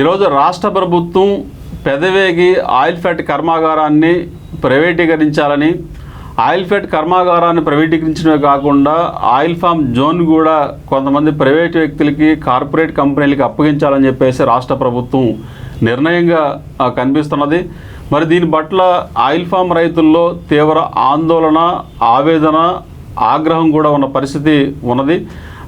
ఈరోజు రాష్ట్ర ప్రభుత్వం పెదవేగి ఆయిల్ ఫ్యాట్ కర్మాగారాన్ని ప్రైవేటీకరించాలని ఆయిల్ ఫ్యాట్ కర్మాగారాన్ని ప్రైవేటీకరించడమే కాకుండా ఆయిల్ ఫామ్ జోన్ కూడా కొంతమంది ప్రైవేట్ వ్యక్తులకి కార్పొరేట్ కంపెనీలకి అప్పగించాలని చెప్పేసి రాష్ట్ర ప్రభుత్వం నిర్ణయంగా కనిపిస్తున్నది. మరి దీని పట్ల ఆయిల్ ఫామ్ రైతుల్లో తీవ్ర ఆందోళన ఆవేదన ఆగ్రహం కూడా ఉన్న పరిస్థితి ఉన్నది.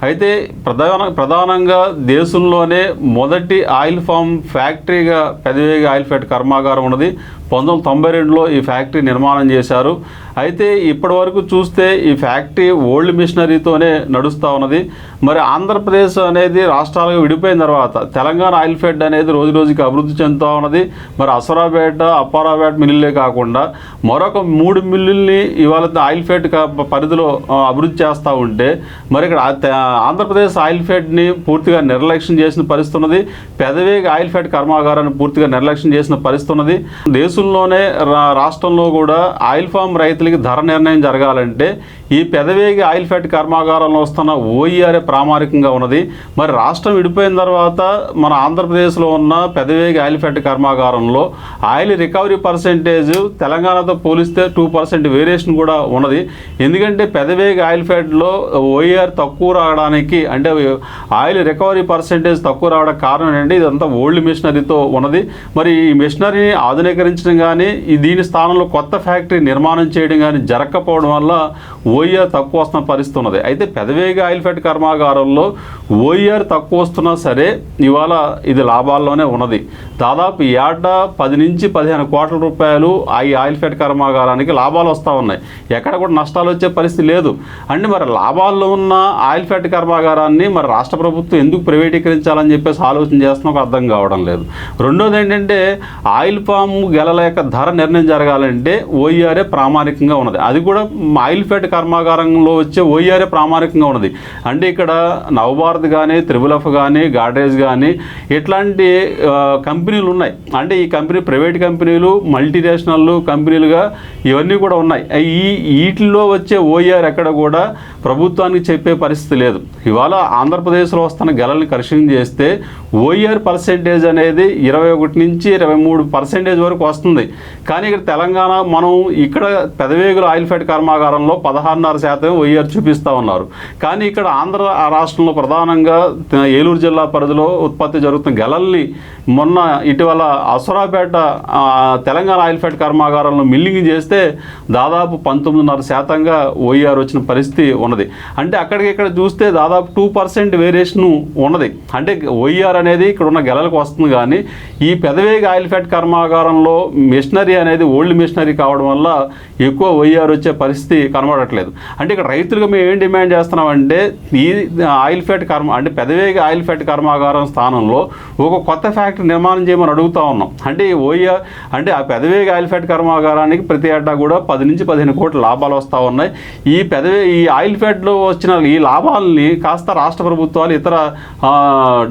అయితే ప్రధాన ప్రధానంగా దేశంలోనే మొదటి ఆయిల్ ఫామ్ ఫ్యాక్టరీగా పెదవేగి ఆయిల్ ఫ్యాట్ కర్మాగారం ఉన్నది. పంతొమ్మిది తొంభై రెండులో ఈ ఫ్యాక్టరీ నిర్మాణం చేశారు. అయితే ఇప్పటి వరకు చూస్తే ఈ ఫ్యాక్టరీ ఓల్డ్ మిషనరీతోనే నడుస్తూ ఉన్నది. మరి ఆంధ్రప్రదేశ్ అనేది రాష్ట్రాలుగా విడిపోయిన తర్వాత తెలంగాణ ఆయిల్ ఫెడ్ అనేది రోజు రోజుకి అభివృద్ధి చెందుతూ ఉన్నది. మరి అసరాపేట అప్పారాపేట మిల్లులే కాకుండా మరొక మూడు మిల్లుల్ని ఇవాళ ఆయిల్ ఫెడ్ పరిధిలో అభివృద్ధి చేస్తూ ఉంటే మరి ఇక్కడ ఆంధ్రప్రదేశ్ ఆయిల్ ఫెడ్ని పూర్తిగా నిర్లక్ష్యం చేసిన పరిస్థితి ఉన్నది. పెదవేగి ఆయిల్ ఫెడ్ కర్మాగారాన్ని పూర్తిగా నిర్లక్ష్యం చేసిన పరిస్థితి ఉన్నది. దేశంలోనే రా- రాష్ట్రంలో కూడా ఆయిల్ ఫామ్ రైతులకి ధర నిర్ణయం జరగాలంటే ఈ పెదవేగి ఆయిల్ ఫెడ్ కర్మాగారంలో వస్తున్న ఓఈఆర్ఏ ప్రామాణికంగా ఉన్నది. మరి రాష్ట్రం విడిపోయిన తర్వాత మన ఆంధ్రప్రదేశ్లో ఉన్న పెదవేగి ఆయిల్ ఫెడ్ కర్మాగారంలో ఆయిల్ రికవరీ పర్సెంటేజ్ తెలంగాణతో పోలిస్తే టూ పర్సెంట్ వేరియేషన్ కూడా ఉన్నది. ఎందుకంటే పెదవేగి ఆయిల్ ఫెడ్లో ఓఈఆర్ తక్కువ రావడానికి అంటే ఆయిల్ రికవరీ పర్సెంటేజ్ తక్కువ రావడానికి కారణం ఏంటంటే ఇదంతా ఓల్డ్ మిషనరీతో ఉన్నది. మరి ఈ మిషనరీని ఆధునీకరించడం కానీ దీని స్థానంలో కొత్త ఫ్యాక్టరీ నిర్మాణం చేయడం కానీ జరగకపోవడం వల్ల ఓఈఆర్ తక్కువ వస్తున్న పరిస్థితి ఉన్నది అయితే పెదవేగి ఆయిల్ ఫ్యాట్ కర్మాగారంలో ఓఈఆర్ తక్కువ వస్తున్నా సరే ఇవాళ ఇది లాభాల్లోనే ఉన్నది. దాదాపు ఈ ఏటా పది నుంచి పదిహేను కోట్ల రూపాయలు ఈ ఆయిల్ ఫ్యాట్ కర్మాగారానికి లాభాలు వస్తూ ఉన్నాయి. ఎక్కడ కూడా నష్టాలు వచ్చే పరిస్థితి లేదు. అంటే మరి లాభాల్లో ఉన్న ఆయిల్ ఫ్యాట్ కర్మాగారాన్ని మరి రాష్ట్ర ప్రభుత్వం ఎందుకు ప్రైవేటీకరించాలని చెప్పేసి ఆలోచన చేస్తున్నా అర్థం కావడం లేదు. రెండోది ఏంటంటే ఆయిల్ పామ్ గెలలేక ధర నిర్ణయం జరగాలంటే ఓఈఆర్ఏ ప్రామాణికంగా ఉన్నది. అది కూడా ఆయిల్ ఫెడ్ కర్మాగారంలో వచ్చే ఓఈఆర్ఏ ప్రామాణికంగా ఉన్నది. అంటే ఇక్కడ నవభారత్ కానీ త్రిబులఫ్ కానీ గాడ్రేజ్ కానీ ఇట్లాంటి కంపెనీలు ఉన్నాయి. అంటే ఈ కంపెనీ ప్రైవేట్ కంపెనీలు మల్టీనేషనల్ కంపెనీలుగా ఇవన్నీ కూడా ఉన్నాయి. ఈ వీటిల్లో వచ్చే ఓఈఆర్ ఎక్కడ కూడా ప్రభుత్వానికి చెప్పే పరిస్థితి లేదు. ఇవాళ ఆంధ్రప్రదేశ్లో వస్తున్న గెలల్ని కరెక్షన్ చేస్తే ఓఈఆర్ పర్సెంటేజ్ అనేది ఇరవై ఒకటి నుంచి ఇరవై మూడు పర్సెంటేజ్ వరకు వస్తుంది. కానీ ఇక్కడ తెలంగాణ మనం ఇక్కడ పెదవేగుల ఆయిల్ ఫెడ్ కర్మాగారంలో ఆరున్నర శాతం ఓఈఆర్ చూపిస్తూ ఉన్నారు. కానీ ఇక్కడ ఆంధ్ర రాష్ట్రంలో ప్రధానంగా ఏలూరు జిల్లా పరిధిలో ఉత్పత్తి జరుగుతున్న గెలల్ని మొన్న ఇటీవల అసురాపేట తెలంగాణ ఆయిల్ ఫెడ్ కర్మాగారంలో మిల్లింగ్ చేస్తే దాదాపు పంతొమ్మిదిన్నర శాతంగా ఓఈఆర్ వచ్చిన పరిస్థితి ఉన్నది. అంటే అక్కడికి ఇక్కడ చూస్తే దాదాపు టూ పర్సెంట్ వేరియేషన్ ఉన్నది. అంటే ఓఈఆర్ అనేది ఇక్కడ ఉన్న గెలలకు వస్తుంది కానీ ఈ పెదవేగి ఆయిల్ ఫెడ్ కర్మాగారంలో మిషనరీ అనేది ఓల్డ్ మిషనరీ కావడం వల్ల ఎక్కువ ఓఈఆర్ వచ్చే పరిస్థితి కనబడట్లేదు. అంటే ఇక్కడ రైతులుగా మేము ఏం డిమాండ్ చేస్తున్నామంటే ఈ ఆయిల్ ఫెడ్ కర్మ అంటే పెదవేగి ఆయిల్ ఫెడ్ కర్మాగారం స్థానంలో ఒక కొత్త ఫ్యాక్టరీ నిర్మాణం చేయమని అడుగుతూ ఉన్నాం. అంటే ఓయ అంటే ఆ పెదవేగి ఆయిల్ ఫెడ్ కర్మాగారానికి ప్రతి ఏటా కూడా పది నుంచి పదిహేను కోట్ల లాభాలు వస్తూ ఉన్నాయి. ఈ పెదవే ఈ ఆయిల్ ఫెడ్లో వచ్చిన ఈ లాభాలని కాస్త రాష్ట్ర ప్రభుత్వాలు ఇతర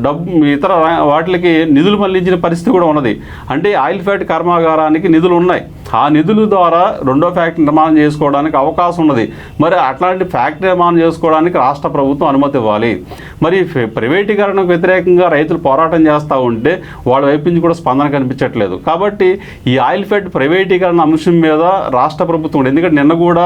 డబ్బు ఇతర వాటికి నిధులు మళ్ళించిన పరిస్థితి కూడా ఉన్నది. అంటే ఆయిల్ ఫ్యాట్ కర్మాగారానికి నిధులు ఉన్నాయి. ఆ నిధుల ద్వారా రెండో ఫ్యాక్టరీ నిర్మాణం చేసుకోవడానికి అవకాశం ఉన్నది. మరి అట్లాంటి ఫ్యాక్టరీ నిర్మాణం చేసుకోవడానికి రాష్ట్ర ప్రభుత్వం అనుమతి ఇవ్వాలి. మరి ప్రైవేటీకరణకు వ్యతిరేకంగా రైతులు పోరాటం చేస్తూ ఉంటే వాళ్ళ వైపు నుంచి కూడా స్పందన కనిపించట్లేదు. కాబట్టి ఈ ఆయిల్ ఫెడ్ ప్రైవేటీకరణ అంశం మీద రాష్ట్ర ప్రభుత్వం ఎందుకంటే నిన్న కూడా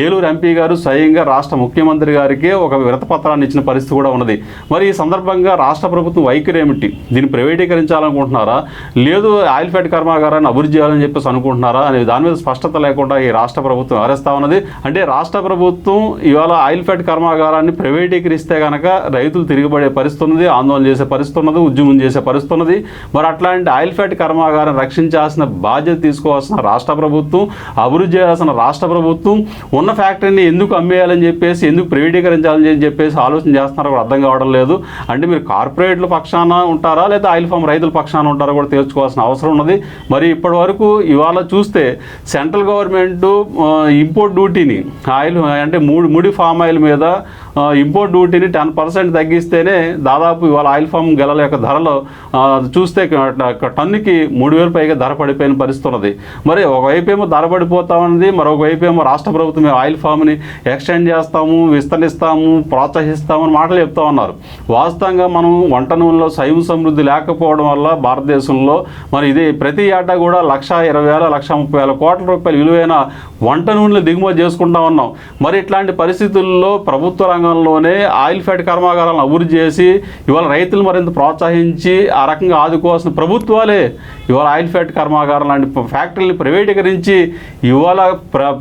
ఏలూరు ఎంపీ గారు స్వయంగా రాష్ట్ర ముఖ్యమంత్రి గారికి ఒక విరతపత్రాన్ని ఇచ్చిన పరిస్థితి కూడా ఉన్నది. మరి ఈ సందర్భంగా రాష్ట్ర ప్రభుత్వం వైఖరి ఏమిటి? దీన్ని ప్రైవేటీకరించాలనుకుంటున్నారా? లేదు ఆయిల్ ఫెడ్ కర్మాగారాన్ని అభివృద్ధి చేయాలని చెప్పేసి అనుకుంటున్నారా? అనే దాని మీద స్పష్టత లేకుండా ఈ రాష్ట్ర ప్రభుత్వం వ్యవహరిస్తా ఉన్నది? అంటే రాష్ట్ర ప్రభుత్వం ఇవాళ ఆయిల్ ఫ్యాట్ కర్మాగారాన్ని ప్రైవేటీకరిస్తే కనుక రైతులు తిరిగిపడే పరిస్థితి ఉన్నది ఆందోళన చేసే పరిస్థితి ఉన్నది ఉద్యమం చేసే పరిస్థితి ఉన్నది. మరి అట్లాంటి ఆయిల్ ఫ్యాట్ కర్మాగారం రక్షించాల్సిన బాధ్యత తీసుకోవాల్సిన రాష్ట్ర ప్రభుత్వం అభివృద్ధి చేయాల్సిన రాష్ట్ర ప్రభుత్వం ఉన్న ఫ్యాక్టరీని ఎందుకు అమ్మేయాలని చెప్పేసి ఎందుకు ప్రైవేటీకరించాలని చెప్పేసి ఆలోచన చేస్తున్నారో కూడా అర్థం కావడం లేదు. అంటే మీరు కార్పొరేట్ల పక్షాన ఉంటారా? లేదా ఆయిల్ ఫామ్ రైతుల పక్షాన ఉంటారా కూడా తెలుసుకోవాల్సిన అవసరం ఉన్నది. మరి ఇప్పటి వరకు ఇవాళ చూస్తే సెంట్రల్ గవర్నమెంట్ ఇంపోర్ట్ డ్యూటీని ఆయిల్ అంటే మూడు ముడి ఫామ్ ఆయిల్ మీద ఇంపోర్ట్ డ్యూటీని టెన్ పర్సెంట్ తగ్గిస్తేనే దాదాపు ఇవాళ ఆయిల్ ఫామ్ గెలల యొక్క ధరలు చూస్తే టన్నుకి మూడు వేలు పైగా ధర పడిపోయిన పరిస్థితి ఉన్నది మరి ఒకవైపు ఏమో ధర పడిపోతా ఉంది మరొకవైపు ఏమో రాష్ట్ర ప్రభుత్వం మేము ఆయిల్ ఫామ్ని ఎక్స్టెండ్ చేస్తాము విస్తరిస్తాము ప్రోత్సహిస్తామని మాటలు చెప్తా ఉన్నారు. వాస్తవంగా మనం వంట నూనెలో సైవ సమృద్ధి లేకపోవడం వల్ల భారతదేశంలో మరి ఇది ప్రతి ఏటా కూడా లక్ష ఇరవై వేల లక్ష ముప్పై వేల కోట్ల రూపాయల విలువైన వంట నూనెలు దిగుమతి చేసుకుంటా ఉన్నాం. మరి ఇట్లాంటి పరిస్థితుల్లో ప్రభుత్వ రంగంలోనే ఆయిల్ ఫ్యాట్ కర్మాగారాలను అభివృద్ధి చేసి ఇవాళ రైతులు మరింత ప్రోత్సహించి ఆ రకంగా ఆదుకోవాల్సిన ప్రభుత్వాలే ఇవాళ ఆయిల్ ఫ్యాట్ కర్మాగారం లాంటి ప- ఫ్యాక్టరీని ప్రైవేటీకరించి ఇవాళ ప్ర-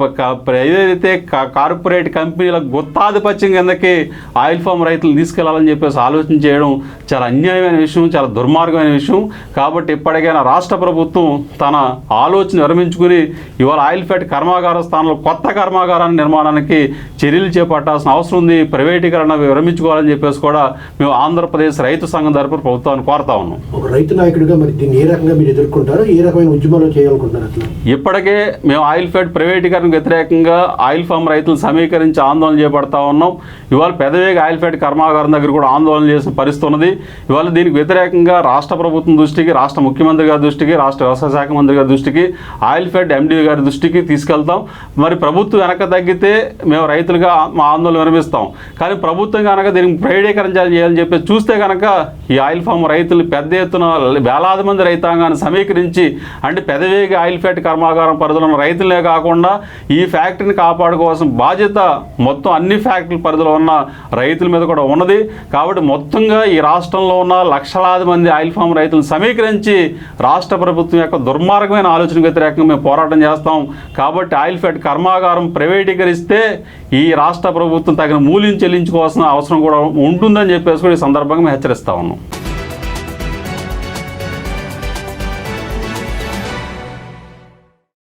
ఏదైతే కార్పొరేట్ కంపెనీల గుత్తాధిపత్యం కిందకి ఆయిల్ ఫామ్ రైతులు తీసుకెళ్ళాలని చెప్పేసి ఆలోచన చేయడం చాలా అన్యాయమైన విషయం చాలా దుర్మార్గమైన విషయం. కాబట్టి ఇప్పటికైనా రాష్ట్ర ప్రభుత్వం తన ఆలోచన విరమించుకుని ఇవాళ ఆయిల్ ఫ్యాట్ కర్మాగార స్థానంలో కొత్త కర్మాగారాన్ని నిర్మాణానికి చర్యలు చేపట్టాల్సిన అవసరం ఉంది. ప్రైవేటీకరణ విరమించుకోవాలని చెప్పేసి కూడా మేము ఆంధ్రప్రదేశ్ రైతు సంఘం తరపున ప్రభుత్వాన్ని కోరుతా ఉన్నాం. ఒక రైతు నాయకుడిగా మరి దీన్ని ఏ రకంగా మీరు ఎదుర్కొంటారు? ఏ రకమైన ఉద్యమాలు చేయాలనుకుంటున్నారు అట్లా? ఇప్పటికే మేము ఆయిల్ ఫెడ్ ప్రైవేటీకరణకు వ్యతిరేకంగా ఆయిల్ ఫామ్ రైతులు సమీకరించి ఆందోళన చేపడతా ఉన్నాం. ఇవాళ పెదవేగ ఆయిల్ ఫెడ్ కర్మాగారం దగ్గర కూడా ఆందోళన చేసిన పరిస్థితి ఉన్నది. ఇవాళ దీనికి వ్యతిరేకంగా రాష్ట్ర ప్రభుత్వం దృష్టికి రాష్ట్ర ముఖ్యమంత్రి గారి దృష్టికి రాష్ట్ర వ్యవసాయ శాఖ మంత్రి గారి దృష్టికి ఆయిల్ ఫెడ్ ఎండీ గారి దృష్టికి తీసుకెళ్తాం. మరి ప్రభుత్వం వెనక తగ్గితే మేము రైతులుగా మా ఆందోళన విరమిస్తాం. కానీ ప్రభుత్వం కనుక దీనికి ప్రైవేటీకరణ చేయాలని చెప్పి చూస్తే కనుక ఈ ఆయిల్ ఫామ్ రైతులు పెద్ద ఎత్తున వేలాది మంది రైతాంగాన్ని సమీకరించి అంటే పెదవేగ ఆయిల్ ఫ్యాట్ కర్మాగారం పరిధిలో ఉన్న రైతులే కాకుండా ఈ ఫ్యాక్టరీని కాపాడుకోవాల్సిన బాధ్యత మొత్తం అన్ని ఫ్యాక్టరీ పరిధిలో ఉన్న రైతుల మీద కూడా ఉన్నది. కాబట్టి మొత్తంగా ఈ రాష్ట్రంలో ఉన్న లక్షలాది మంది ఆయిల్ ఫామ్ రైతులను సమీకరించి రాష్ట్ర ప్రభుత్వం యొక్క దుర్మార్గమైన ఆలోచన వ్యతిరేకంగా మేము పోరాటం చేస్తాం. కాబట్టి ఆయిల్ ఫ్యాట్ కర్మాగారం ప్రైవేటీకరిస్తే ఈ రాష్ట్ర ప్రభుత్వం తగిన మూల్యం చెల్లించుకోవాల్సిన అవసరం కూడా ఉంటుందని చెప్పేసి కూడా ఈ సందర్భంగా మేము హెచ్చరిస్తా ఉన్నాం.